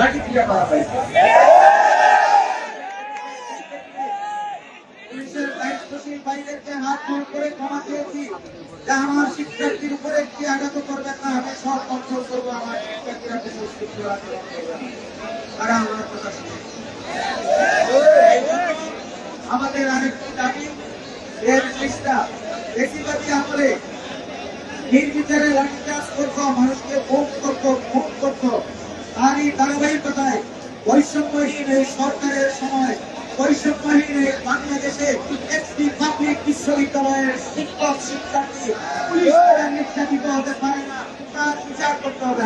Certificate করা হয়েছে। পুলিশের দায়িত্বশীল ভাইদেরকে হাত জোর করে ক্ষমা চেয়েছি। যে আমার শিক্ষার্থীর উপরে একটি আঘাত করবেন না আমি সব কন্ট্রোল করব আমাদের আরেকটি দাবি নির্বিচারে মানুষকে ভোগ করতো তারই ধারাবাহিকতায় বৈষম্যহীন এই সরকারের সময় বৈষম্যহীন এই বাংলাদেশে একটি পাবলিক বিশ্ববিদ্যালয়ের শিক্ষক, শিক্ষার্থী, পুলিশ দ্বারা নির্যাতিত হতে পারে না, তার বিচার করতে হবে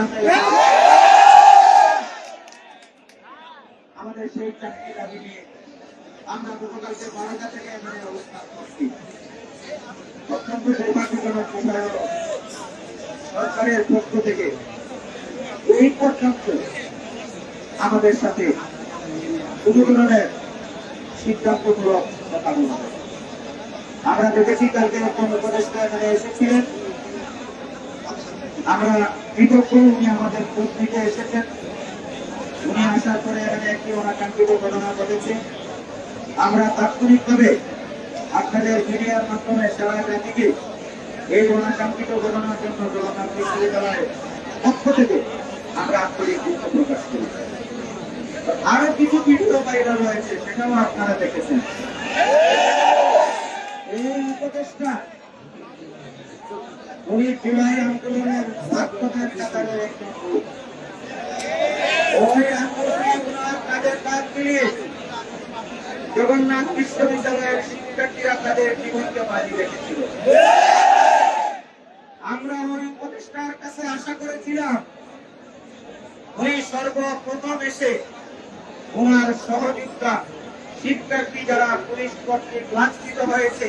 আমাদের। সেই চাকরি দাবি নিয়ে আমরা গতকালকে বারোটা থেকে এখানে অবস্থান করছি। অত্যন্ত দুর্ভাগ্যজনক বিষয় সরকারের পক্ষ থেকে এই পর্যন্ত আমাদের সাথে কোনো ধরনের সিদ্ধান্তমূলক কথা বলা আমরা দেখেছি কালকে একজন উপদেষ্টা এখানে এসেছিলেন। আমরা কৃতজ্ঞ, উনি আমাদের খোঁজ নিতে এসেছেন। উনি আসার পরে এখানে একটি অনাকাঙ্ক্ষিত ঘটনা ঘটেছে। আমরা তাৎক্ষণিকভাবে আপনাদের মিডিয়ার মাধ্যমে সারা জাতিকে এই অনাকাঙ্ক্ষিত ঘটনার জন্য জগন্নাথ বিশ্ববিদ্যালয়ের পক্ষ থেকে আমরা আন্তরিক দুঃখ প্রকাশ করি। আরও কিছু ভিডিও ভাইরাল হয়েছে, সেটাও আপনারা দেখেছেন। এই উপদেষ্টা জগন্নাথ বিশ্ববিদ্যালয়ের রেখেছিল। আমরা ওই উপদেষ্টার কাছে আশা করেছিলাম, উনি সর্বপ্রথম এসে ওনার সহযোগিতা শিক্ষার্থী যারা পুলিশ কর্তৃক লাঞ্ছিত হয়েছে,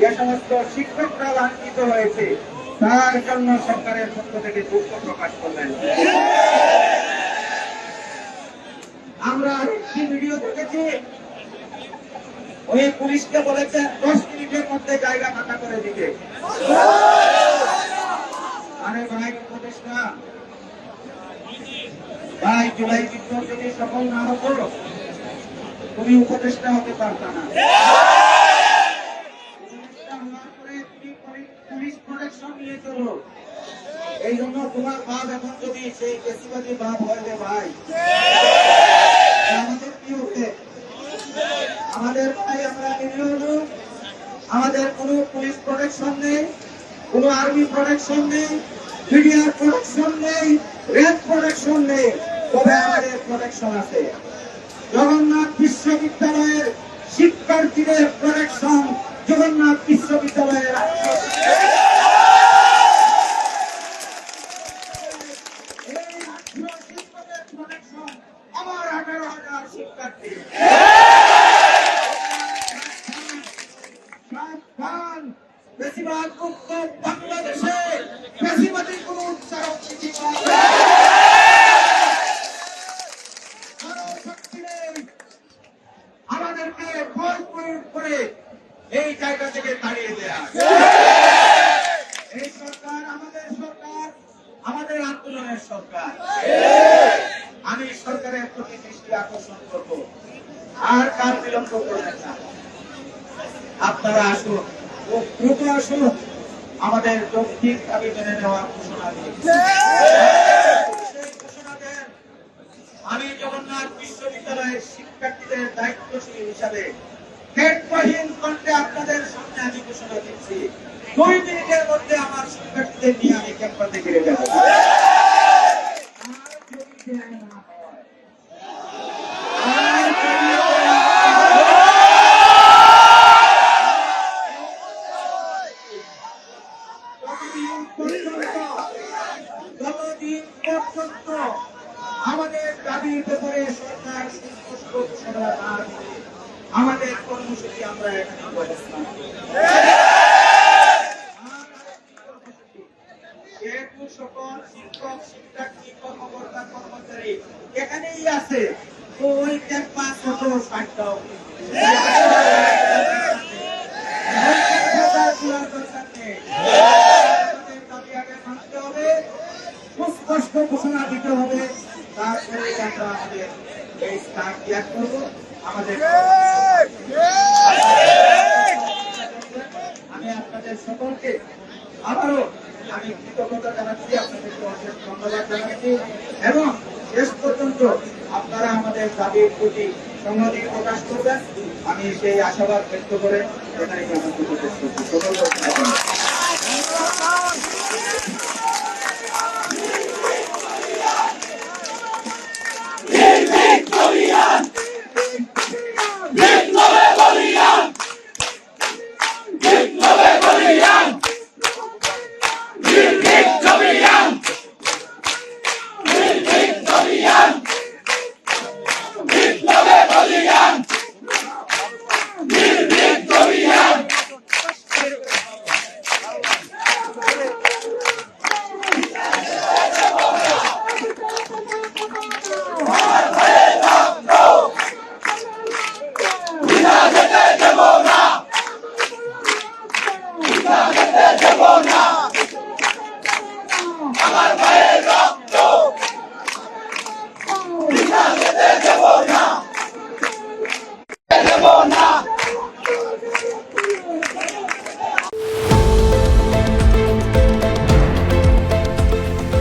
যে সমস্ত শিক্ষকরা লাঞ্ছিত হয়েছে, তার জন্য সরকারের পক্ষ থেকে দুঃখ প্রকাশ করলেন। আমরা আরেকটি ভিডিও দেখেছি। ওই পুলিশকে বলেছেন, দশ মিনিটের মধ্যে জায়গা ফাঁকা করে দিতে। আরে ভাই, উপদেষ্টা ভাই জুলাই বিপ্লব যদি সফল না হতো তুমি উপদেষ্টা হতে পারত না। এই জন্য তোমার বাপ এখন যদি সেই বেশিবাদী বাপ হয় ভাই আমাদের কি হতে আমাদের ভাই আমরা আমাদের কোনো পুলিশ প্রোটেকশন নেই, কোনো আর্মি প্রোটেকশন নেই মিডিয়ার প্রোটেকশন নেই রেড প্রোটেকশন নেই, তবে আমাদের প্রোটেকশন আছে। জগন্নাথ বিশ্ববিদ্যালয়ের শিক্ষার্থীদের প্রোটেকশন জগন্নাথ বিশ্ববিদ্যালয়ের আমার আঠারো হাজার শিক্ষার্থী সাবধান বেশিরভাগ মুক্ত বাংলাদেশে বেশিরভাগই কোন উচ্চারণ নীতি নয়। আরও শক্তি নেই। আমাদেরকে বল প্রয়োগ করে এই জায়গা থেকে তাড়িয়ে দেয়া এই সরকার আমাদের সরকার আমাদের আন্দোলনের সরকার। আমি সরকারের প্রতি দৃষ্টি আকর্ষণ করব। আর কার বিলম্ব করবেন না। আপনারা আসুন ও দ্রুত আসুন। আমাদের যৌক্তিক দাবি মেনে নেওয়ার ঘোষণা দেন আমি জগন্নাথ বিশ্ববিদ্যালয়ের শিক্ষার্থীদের দায়িত্বশীল হিসাবে হেডবাহীন কণ্ঠে আপনাদের সামনে আমি ঘোষণা দিচ্ছি দুই মিনিটের মধ্যে আমার শিক্ষার্থীদের নিয়ে আমি ক্যাম্পাসে ফিরে যাব আর যদি দেয় না হয়, আর যদি দেয় না হয়, ততদিন পর্যন্ত যতদিন পর্যন্ত দাবির ব্যাপারে সরকার আমাদের কর্মসূচি আমরা এখানে এখানেই আছে ওই ক্যাম্পাস সুস্পষ্ট ঘোষণা দিতে হবে। তারপরে আমরা আমাদের এই স্থান ত্যাগ করব। আমাদের আমি আপনাদের সকলকে আবারও আমি কৃতজ্ঞতা জানাচ্ছি আপনাদেরকে অশেষ ধন্যবাদ জানাচ্ছি এবং শেষ পর্যন্ত আপনারা আমাদের দাবির প্রতি সংহতি প্রকাশ করবেন। আমি সেই আশাবাদ ব্যক্ত করে এখানে আমার